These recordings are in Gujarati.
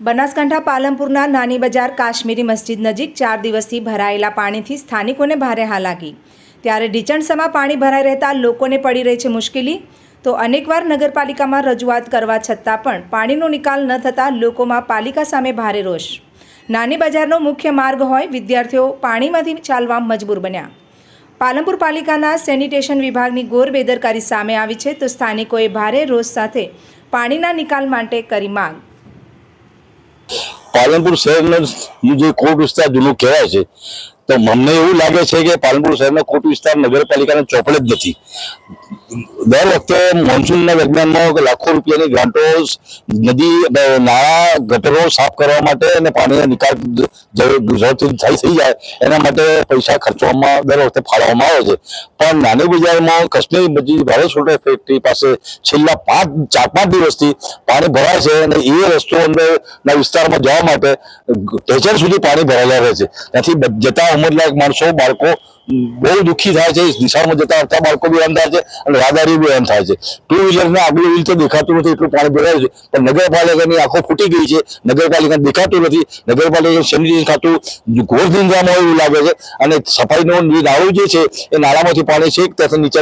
બનાસકાંઠા પાલનપુરના નાની બજાર કાશ્મીરી મસ્જિદ નજીક ચાર દિવસથી ભરાયેલા પાણીથી સ્થાનિકોને ભારે હાલાકી. ત્યારે ઢીચણસમાં પાણી ભરાઈ રહેતા લોકોને પડી રહી છે મુશ્કેલી. તો અનેકવાર નગરપાલિકામાં રજૂઆત કરવા છતાં પણ પાણીનો નિકાલ ન થતાં લોકોમાં પાલિકા સામે ભારે રોષ. નાની બજારનો મુખ્ય માર્ગ હોય વિદ્યાર્થીઓ પાણીમાંથી ચાલવા મજબૂર બન્યા. પાલનપુર પાલિકાના સેનિટેશન વિભાગની ગોર બેદરકારી સામે આવી છે તો સ્થાનિકોએ ભારે રોષ સાથે પાણીના નિકાલ માટે કરી માંગ. પાલનપુર શહેરનો જે કોટ વિસ્તાર જૂનો કહેવાય છે તો મને એવું લાગે છે કે પાલનપુર શહેરનો કોટ વિસ્તાર નગરપાલિકાને ચોપડે જ નથી. દર વખતે મોન્સૂનના દરમિયાનમાં લાખો રૂપિયાની ગ્રાન્ટો નદી નાળા, ગટરો સાફ કરવા માટે અને પાણીના નિકાલ ઝડપથી થઈ થઈ જાય, એના માટે પૈસા ખર્ચવામાં દર વખતે ફાળવવામાં આવે છે. પણ નાની બજારમાં કશ્મીર મજી ભારત સોલ્ટર ફેક્ટરી પાસે છેલ્લા પાંચ, ચાર, પાંચ દિવસથી પાણી ભરાય છે અને એ રસ્તો અંદરના વિસ્તારમાં જવા માટે ટેચર સુધી પાણી ભરાયેલા રહે છે. ત્યાંથી જતા ઉંમરલાયક માણસો, બાળકો બહુ દુઃખી થાય છે દિશામાં જતા આવતા બાળકો બી એમ થાય છે અને રાહદારી બી એમ થાય છે. ટુ વ્હીલરના આગલું વ્હીલ તો દેખાતું નથી, એટલું પાણી ભરાયું છે. પણ નગરપાલિકાની આંખો ફૂટી ગઈ છે નગરપાલિકા દેખાતું નથી. નગરપાલિકા સેનિટેશન ખાતું ઘોર ધીંધામાં એવું લાગે છે. અને સફાઈનું નાળું જે છે, એ નાળામાંથી પાણી છે ત્યાંથી નીચે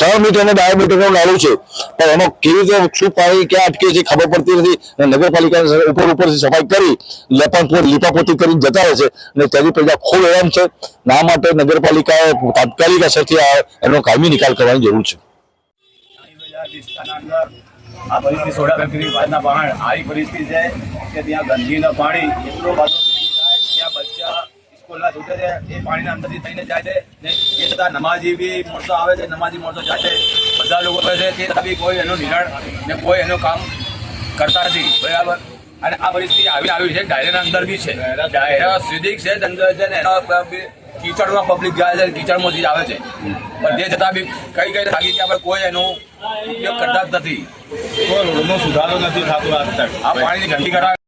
ત્રણ મીટરનું ડાયામીટરનું નાળું છે. પણ એમાં કેવી રીતે શું પાણી, ક્યાં અટકે છે, ખબર પડતી નથી. અને નગરપાલિકા ઉપર ઉપરથી સફાઈ કરી લેપણ લીપાપોતી કરીને જતા રહે છે. અને તેની પ્રજા ખૂબ હેરાન છે. ના માટે નગરપાલિકાએ તાત્કાલિક અસરથી એનો કાયમી નિકાલ કરવાની જરૂર છે. આ પરિસ્થિતિ સોડા ફેક્ટરી બાજના પહાડ આવી પરિસ્થિતિ છે કે ત્યાં ગંદકીનું પાણી એટલું સ્કૂલના છૂટે છે એ પાણીના અંદરથી થઈને જાય છે. ને એ છતાં નમાજી બી મોરસો આવે છે નમાજી મોરસો જાય છે. બધા લોકો કહે છે તે છતાં બી કોઈ એનું નિરાણ ને કોઈ એનું કામ કરતા નથી. બરાબર? અને આ પરિસ્થિતિ આવી આવી છે ડાયરાના અંદર બી છે. ડાયરા સીધી છે અંદર છે ને કીચડમાં પબ્લિક જાય છે કીચડમાંથી જ આવે છે. પણ તે છતાં બી કઈ કઈ લાગી કે આપણે કોઈ એનો ઉપયોગ કરતા જ નથી. કોઈ રોડનો સુધારો નથી થતો આજ તક. આ પાણીની ગંદી કરા